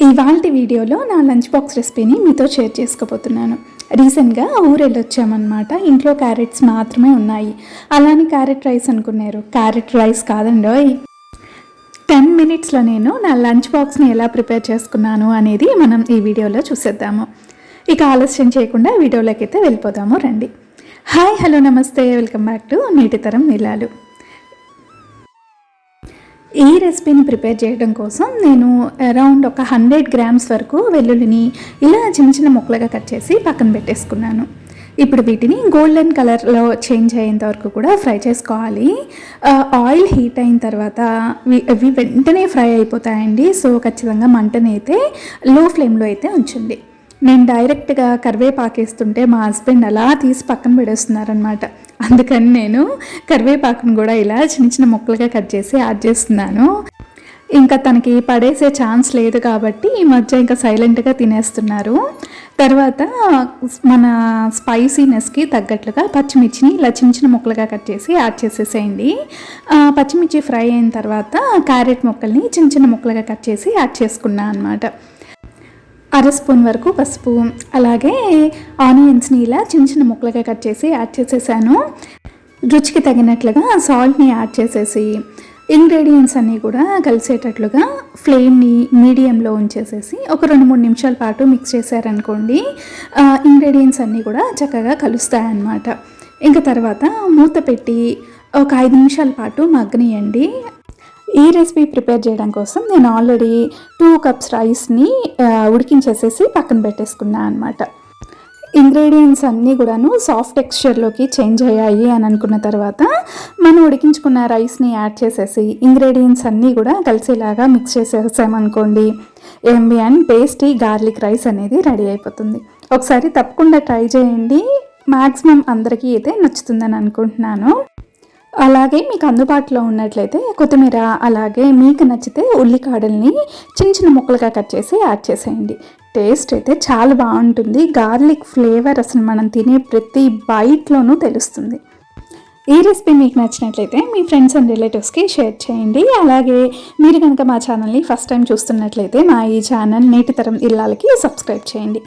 ఇవాళ వీడియోలో నా లంచ్ బాక్స్ రెసిపీని మీతో షేర్ చేసుకోబోతున్నాను. రీసెంట్గా ఊరెళ్ళి వచ్చామన్నమాట ఇంట్లో క్యారెట్స్ మాత్రమే ఉన్నాయి. అలానే క్యారెట్ రైస్ అనుకున్నారు. క్యారెట్ రైస్ కాదండోయ్ టెన్ మినిట్స్లో నేను నా లంచ్ బాక్స్ని ఎలా ప్రిపేర్ చేసుకున్నాను అనేది మనం ఈ వీడియోలో చూసేద్దాము. ఇక ఆలస్యం చేయకుండా వీడియోలోకి అయితే వెళ్ళిపోదాము రండి. హాయ్ హలో నమస్తే. వెల్కమ్ బ్యాక్ టు నేటి తరం నీలాలు ఈ రెసిపీని ప్రిపేర్ చేయడం కోసం నేను అరౌండ్ ఒక హండ్రెడ్ గ్రామ్స్ వరకు వెల్లుల్లిని ఇలా చిన్న చిన్న ముక్కలుగా కట్ చేసి పక్కన పెట్టేసుకున్నాను. ఇప్పుడు వీటిని గోల్డెన్ కలర్లో చేంజ్ అయ్యేంత వరకు కూడా ఫ్రై చేసుకోవాలి. ఆయిల్ హీట్ అయిన తర్వాత అవి వెంటనే ఫ్రై అయిపోతాయండి. సో ఖచ్చితంగా మంటనైతే అయితే లో ఫ్లేమ్లో అయితే ఉంచండి. నేను డైరెక్ట్గా కరివేపాకేస్తుంటే మా హస్బెండ్ అలా తీసి పక్కన పెడేస్తున్నారనమాట అందుకని నేను కరివేపాకును కూడా ఇలా చిన్న చిన్న ముక్కలుగా కట్ చేసి యాడ్ చేస్తున్నాను. ఇంకా తనకి పడేసే ఛాన్స్ లేదు కాబట్టి ఈ మధ్య ఇంకా సైలెంట్గా తినేస్తున్నారు. తర్వాత మన స్పైసీనెస్కి తగ్గట్లుగా పచ్చిమిర్చిని ఇలా చిన్న చిన్న ముక్కలుగా కట్ చేసి యాడ్ చేసేసేయండి. పచ్చిమిర్చి ఫ్రై అయిన తర్వాత క్యారెట్ ముక్కల్ని చిన్న చిన్న ముక్కలుగా కట్ చేసి యాడ్ చేసుకున్నాను అనమాట అర స్పూన్ వరకు పసుపు అలాగే ఆనియన్స్ని ఇలా చిన్న చిన్న ముక్కలుగా కట్ చేసి యాడ్ చేసేసాను. రుచికి తగినట్లుగా సాల్ట్ని యాడ్ చేసేసి ఇంగ్రీడియంట్స్ అన్నీ కూడా కలిసేటట్లుగా ఫ్లేమ్ని మీడియంలో ఉంచేసేసి ఒక రెండు మూడు నిమిషాల పాటు మిక్స్ చేశారనుకోండి ఇంగ్రీడియంట్స్ అన్నీ కూడా చక్కగా కలుస్తాయన్నమాట. ఇంకా తర్వాత మూత పెట్టి ఒక ఐదు నిమిషాల పాటు మగ్గనియండి. ఈ రెసిపీ ప్రిపేర్ చేయడం కోసం నేను ఆల్రెడీ టూ కప్స్ రైస్ని ఉడికించేసేసి పక్కన పెట్టేసుకున్నాను అనమాట ఇంగ్రీడియంట్స్ అన్నీ కూడాను సాఫ్ట్ టెక్స్చర్లోకి చేంజ్ అయ్యాయి అని అనుకున్న తర్వాత మనం ఉడికించుకున్న రైస్ని యాడ్ చేసేసి ఇంగ్రీడియంట్స్ అన్నీ కూడా కలిసేలాగా మిక్స్ చేసేసామనుకోండి ఎంబి అండ్ టేస్టీ గార్లిక్ రైస్ అనేది రెడీ అయిపోతుంది. ఒకసారి తప్పకుండా ట్రై చేయండి. మ్యాక్సిమం అందరికీ అయితే నచ్చుతుందని అనుకుంటున్నాను. అలాగే మీకు అందుబాటులో ఉన్నట్లయితే కొత్తిమీర అలాగే మీకు నచ్చితే ఉల్లికాడల్ని చిన్న చిన్న ముక్కలుగా కట్ చేసి యాడ్ చేసేయండి. టేస్ట్ అయితే చాలా బాగుంటుంది. గార్లిక్ ఫ్లేవర్ అసలు మనం తినే ప్రతి బైట్లోనూ తెలుస్తుంది. ఈ రెసిపీ మీకు నచ్చినట్లయితే మీ ఫ్రెండ్స్ అండ్ రిలేటివ్స్కి షేర్ చేయండి. అలాగే మీరు కనుక మా ఛానల్ని ఫస్ట్ టైం చూస్తున్నట్లయితే మా ఈ ఛానల్ నేటి తరం ఇళ్ళకి సబ్స్క్రైబ్ చేయండి.